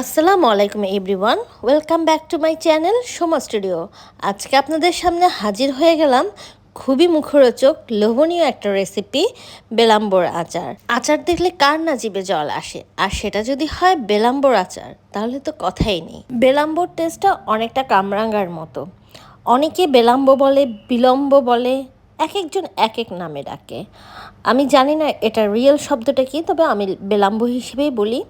আসসালামু আলাইকুম everyone, welcome back to my channel Soma studio. আজকে আপনাদের সামনে হাজির হয়ে গেলাম খুবই মুখরোচক, লোভনীয় একটা রেসিপি বেলাম্বর আচার। আচার দেখলে কার না জিভে জল আসে? আর সেটা যদি হয় বেলাম্বর আচার, তাহলে তো কথাই নেই। বেলাম্বর টেস্টটা অনেকটা কামরাঙ্গার মতো। অনেকে বেলাম্ব বলে, বিলম্ব বলে এক একজন এক এক নামে ডাকে। আমি জানি না এটা রিয়েল শব্দটা কি, তবে আমি বেলাম্ব হিসেবেই বলি।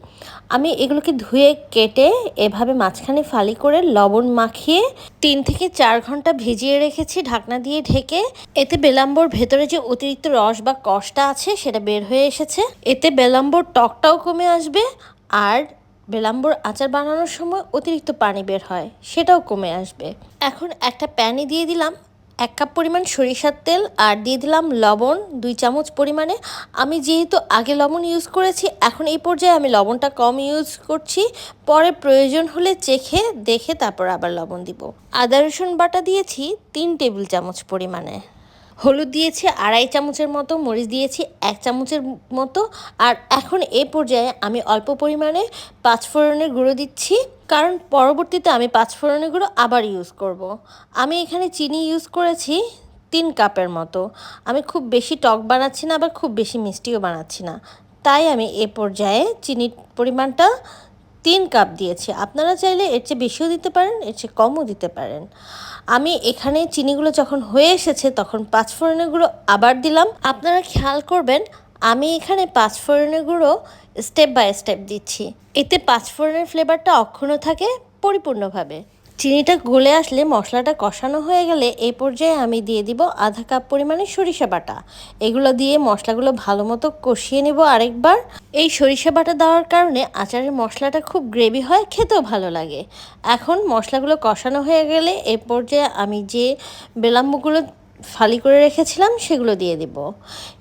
আমি এগুলোকে ধুয়ে, কেটে, এভাবে মাঝখানে ফালি করে লবণ মাখিয়ে তিন থেকে চার ঘণ্টা ভিজিয়ে রেখেছি ঢাকনা দিয়ে ঢেকে। এতে বেলাম্বর ভেতরে যে অতিরিক্ত রস বা কষটা আছে সেটা বের হয়ে এসেছে। এতে বেলাম্বর টকটাও কমে আসবে আর বেলাম্বর আচার বানানোর সময় অতিরিক্ত পানি বের হয়, সেটাও কমে আসবে। এখন একটা প্যানে দিয়ে দিলাম। এক কাপ পরিমাণ সরিষার তেল আর দিয়ে দিলাম লবণ, দুই চামচ পরিমাণে। আমি যেহেতু আগে লবণ ইউজ করেছি, এখন এই পর্যায়ে আমি লবণটা কম ইউজ করছি। পরে প্রয়োজন হলে চেখে দেখে তারপর আবার লবণ দিব। আদা রসুন বাটা দিয়েছি তিন টেবিল চামচ পরিমাণে। হলুদ দিয়েছি, আড়াই চামচের মতো মরিচ দিয়েছি, এক চামচের মতো। আর এখন এ পর্যায়ে আমি অল্প পরিমাণে পাঁচফোড়নের গুঁড়ো দিচ্ছি, কারণ পরবর্তীতে আমি পাঁচফোড়নের গুঁড়ো আবার ইউজ করব। আমি এখানে চিনি ইউজ করেছি তিন কাপের মতো। আমি খুব বেশি টক বানাচ্ছি না আবার খুব বেশি মিষ্টিও বানাচ্ছি না। তাই আমি এ পর্যায়ে চিনির পরিমাণটা তিন কাপ দিয়েছি। আপনারা চাইলে এর চেয়ে বেশিও দিতে পারেন, এর চেয়ে কমও দিতে পারেন। আমি এখানে চিনিগুলো যখন হয়ে এসেছে, তখন পাঁচফোড়নের গুঁড়ো আবার দিলাম। আপনারা খেয়াল করবেন, আমি এখানে পাঁচফোড়নের গুঁড়ো স্টেপ বাই স্টেপ দিচ্ছি। এতে পাঁচফোড়নের ফ্লেভারটা অক্ষুণ্ণ থাকে, পরিপূর্ণভাবে। চিনিটা গলে আসলে মশলাটা কষানো হয়ে গেলে এই পর্যায়ে আমি দিয়ে দিব আধা কাপ পরিমাণে সরিষা বাটা। এগুলো দিয়ে মশলাগুলো ভালো মতো কষিয়ে নেব আরেকবার। এই সরিষা বাটা দেওয়ার কারণে আচারের মশলাটা খুব গ্রেভি হয়, খেতেও ভালো লাগে। এখন মশলাগুলো কষানো হয়ে গেলে এই পর্যায়ে আমি যে বেলাম্বগুলো ফালি করে রেখেছিলাম, সেগুলো দিয়ে দিব।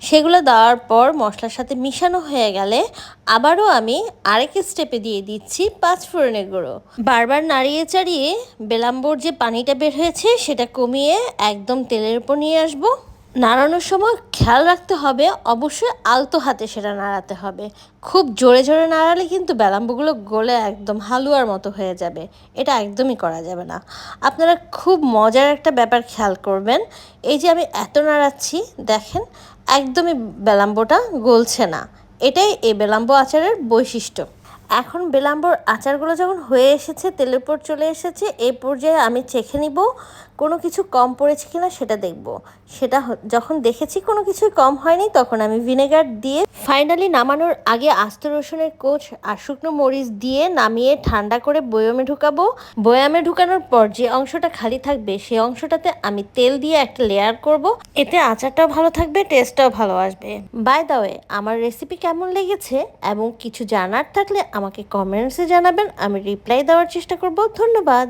সেগুলো দেওয়ার পর মশলার সাথে মিশানো হয়ে গেলে আবারও আমি আরেক স্টেপে দিয়ে দিচ্ছি পাঁচ ফোড়নের গুঁড়ো। বারবার নাড়িয়ে চাড়িয়ে বেলাম্বর যে পানিটা বের হয়েছে, সেটা কমিয়ে একদম তেলের উপর নিয়ে আসব। নাড়ানোর সময় খেয়াল রাখতে হবে, অবশ্যই আলতো হাতে সেটা নাড়াতে হবে। খুব জোরে জোরে নাড়ালে কিন্তু বেলাম্বগুলো গলে একদম হালুয়ার মতো হয়ে যাবে। এটা একদমই করা যাবে না। আপনারা খুব মজার একটা ব্যাপার খেয়াল করবেন। এই যে আমি এত নাড়াচ্ছি, দেখেন একদমই বেলাম্বটা গলছে না। এটাই এই বেলাম্ব আচারের বৈশিষ্ট্য। এখন বেলাম্বর আচারগুলো যখন হয়ে এসেছে, তেলের উপর চলে এসেছে, এই পর্যায়ে আমি চেখে নিব কোনো কিছু কম পড়েছে কিনা সেটা দেখব। সেটা যখন দেখেছি কোনো কিছুই কম হয়নি, তখন আমি ভিনেগার দিয়ে ফাইনালি নামানোর আগে আস্ত রসুনের কোচ আর শুকনো মরিচ দিয়ে নামিয়ে ঠান্ডা করে বয়ামে ঢুকাবো। বয়ামে ঢুকানোর পর যে অংশটা খালি থাকবে সেই অংশটাতে আমি তেল দিয়ে একটা লেয়ার করব। এতে আচারটাও ভালো থাকবে টেস্টটাও ভালো আসবে। বাই দা ওয়ে আমার রেসিপি কেমন লেগেছে এবং কিছু জানার থাকলে আমাকে কমেন্টসে জানাবেন আমি রিপ্লাই দেওয়ার চেষ্টা করব। ধন্যবাদ।